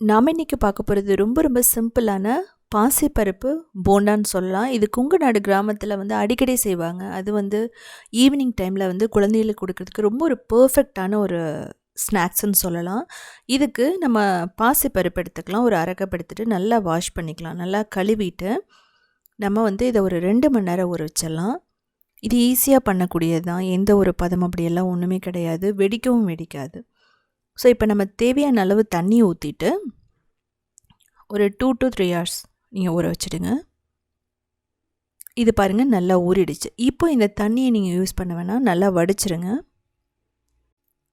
நாம் இன்றைக்கி பார்க்க போகிறது ரொம்ப ரொம்ப சிம்பிளான பாசிப்பருப்பு போண்டான்னு சொல்லலாம். இது குங்குநாடு கிராமத்தில் வந்து அடிக்கடி செய்வாங்க. அது வந்து ஈவினிங் டைமில் வந்து குழந்தைகளுக்கு கொடுக்கறதுக்கு ரொம்ப ஒரு பர்ஃபெக்டான ஒரு ஸ்நாக்ஸ்ன்னு சொல்லலாம். இதுக்கு நம்ம பாசிப்பருப்பு எடுத்துக்கலாம். ஒரு அரைக்கப் எடுத்துகிட்டு நல்லா வாஷ் பண்ணிக்கலாம். நல்லா கழுவிட்டு நம்ம வந்து இதை ஒரு ரெண்டு மணி நேரம் ஊற வச்சிடலாம். இது ஈஸியாக பண்ணக்கூடியது தான் எந்த ஒரு பதம் அப்படியெல்லாம் ஒன்றுமே கிடையாது. வெடிக்கவும் வெடிக்காது. ஸோ இப்போ நம்ம தேவையான அளவு தண்ணி ஊற்றிட்டு ஒரு டூ டு த்ரீ ஹவர்ஸ் நீங்கள் ஊற வச்சுடுங்க. இது பாருங்கள் நல்லா ஊறிடுச்சு. இப்போ இந்த தண்ணியை நீங்கள் யூஸ் பண்ண வேணாம். நல்லா வடிச்சிருங்க.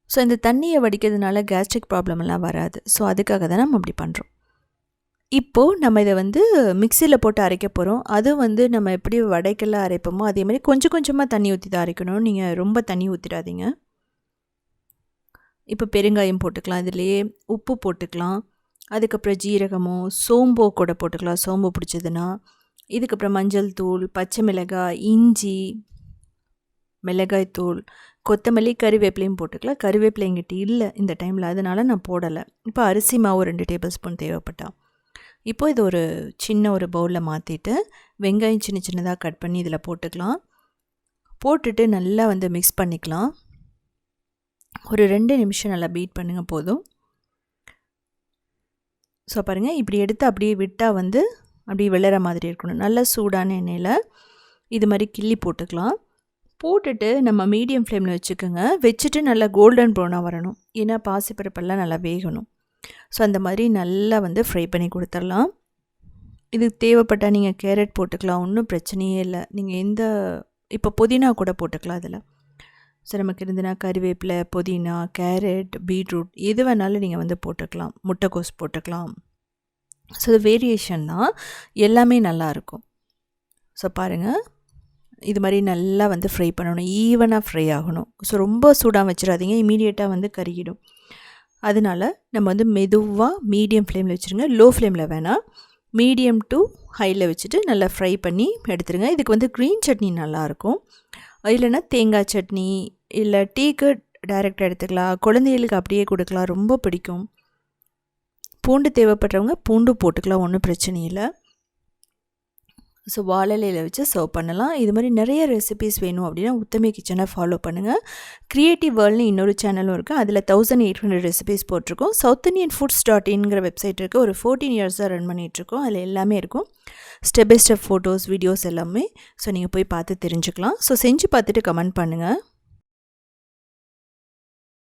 ஸோ இந்த தண்ணியை வடிக்கிறதுனால கேஸ்ட்ரிக் ப்ராப்ளம் எல்லாம் வராது. ஸோ அதுக்காக தான் நம்ம அப்படி பண்ணுறோம் இப்போது நம்ம இதை வந்து மிக்சியில் போட்டு அரைக்க போகிறோம் அது வந்து நம்ம எப்படி வடைக்கெல்லாம் அரைப்போமோ அதே மாதிரி கொஞ்சம் கொஞ்சமாக தண்ணி ஊற்றி தான் அரைக்கணும். நீங்கள் ரொம்ப தண்ணி ஊற்றிடாதீங்க இப்போ பெருங்காயம் போட்டுக்கலாம் இதுலேயே உப்பு போட்டுக்கலாம். அதுக்கப்புறம் ஜீரகமோ சோம்போ கூட போட்டுக்கலாம் சோம்பு பிடிச்சதுன்னா. இதுக்கப்புறம் மஞ்சள் தூள் பச்சை மிளகாய் இஞ்சி மிளகாய் தூள் கொத்தமல்லி கறிவேப்பிலையும் போட்டுக்கலாம். கறிவேப்பிலை எங்கிட்ட இல்லை இந்த டைமில் அதனால் நான் போடலை. இப்போ அரிசி மாவு ரெண்டு டேபிள் ஸ்பூன் தேவைப்பட்டா. இப்போ இது ஒரு சின்ன ஒரு பவுலில் மாற்றிட்டு வெங்காயம் சின்ன சின்னதாக கட் பண்ணி இதில் போட்டுக்கலாம். போட்டுட்டு நல்லா வந்து மிக்ஸ் பண்ணிக்கலாம். ஒரு ரெண்டு நிமிஷம் நல்லா பீட் பண்ணுங்கள் போதும். ஸோ பாருங்கள் இப்படி எடுத்து அப்படியே விட்டால் வந்து அப்படியே விளற மாதிரி இருக்கணும். நல்ல சூடான எண்ணெயில் இது மாதிரி கிள்ளி போட்டுக்கலாம். போட்டுட்டு நம்ம மீடியம் ஃப்ளேமில் வச்சுக்கோங்க. வச்சுட்டு நல்லா கோல்டன் ப்ரௌனாக வரணும். ஏன்னா பாசிப்பருப்பெல்லாம் நல்லா வேகணும். ஸோ அந்த மாதிரி நல்லா வந்து ஃப்ரை பண்ணி கொடுத்துடலாம். இதுக்கு தேவைப்பட்டால் நீங்கள் கேரட் போட்டுக்கலாம். ஒன்றும் பிரச்சனையே இல்லை. நீங்கள் எந்த இப்போ புதினா கூட போட்டுக்கலாம் அதில். ஸோ நமக்கு இருந்துன்னா கறிவேப்பிலை புதினா கேரட் பீட்ரூட் எது வேணாலும் நீங்கள் வந்து போட்டுக்கலாம். முட்டைக்கோஸ் போட்டுக்கலாம். ஸோ இது வேரியேஷன் தான் எல்லாமே நல்லாயிருக்கும் ஸோ பாருங்கள் இது மாதிரி நல்லா வந்து ஃப்ரை பண்ணணும். ஈவனாக ஃப்ரை ஆகணும். ஸோ ரொம்ப சூடாக வச்சிடாதீங்க. இமீடியட்டாக வந்து கருகிடும். அதனால் நம்ம வந்து மெதுவாக மீடியம் ஃப்ளேமில் வச்சுருங்க. லோ ஃப்ளேமில் வேணாம் மீடியம் டு ஹையில் வச்சுட்டு நல்லா ஃப்ரை பண்ணி எடுத்துருங்க. இதுக்கு வந்து க்ரீன் சட்னி நல்லாயிருக்கும் இல்லைன்னா தேங்காய் சட்னி இல்லை டீக்கு டைரெக்டாக எடுத்துக்கலாம். குழந்தைகளுக்கு அப்படியே கொடுக்கலாம். ரொம்ப பிடிக்கும். பூண்டு தேவைப்படுறவங்க பூண்டு போட்டுக்கலாம். ஒன்றும் பிரச்சனை இல்லை. ஸோ வாழலையில் வச்சு சர்வ் பண்ணலாம். இது மாதிரி நிறைய ரெசிபிஸ் வேணும் அப்படின்னா உத்தமி கிச்சனை ஃபாலோ பண்ணுங்கள் க்ரியேட்டிவ் வேர்ல்ட்னு இன்னொரு சேனலும் இருக்குது அதில் தௌசண்ட் எயிட் ஹண்ட்ரட் ரெசிபீஸ் போட்டிருக்கோம். சவுத் இண்டியன் ஃபுட்ஸ் டாட் இன்ங்கிற வெப்சைட் இருக்குது ஒரு ஃபோர்டீன் இயர்ஸாக ரன் பண்ணிகிட்ருக்கோம் அதில் எல்லாமே இருக்கும். Step by step photos videos எல்லாமே. ஸோ நீங்கள் போய் பார்த்து தெரிஞ்சுக்கலாம். ஸோ செஞ்சு பார்த்துட்டு கமெண்ட் பண்ணுங்கள்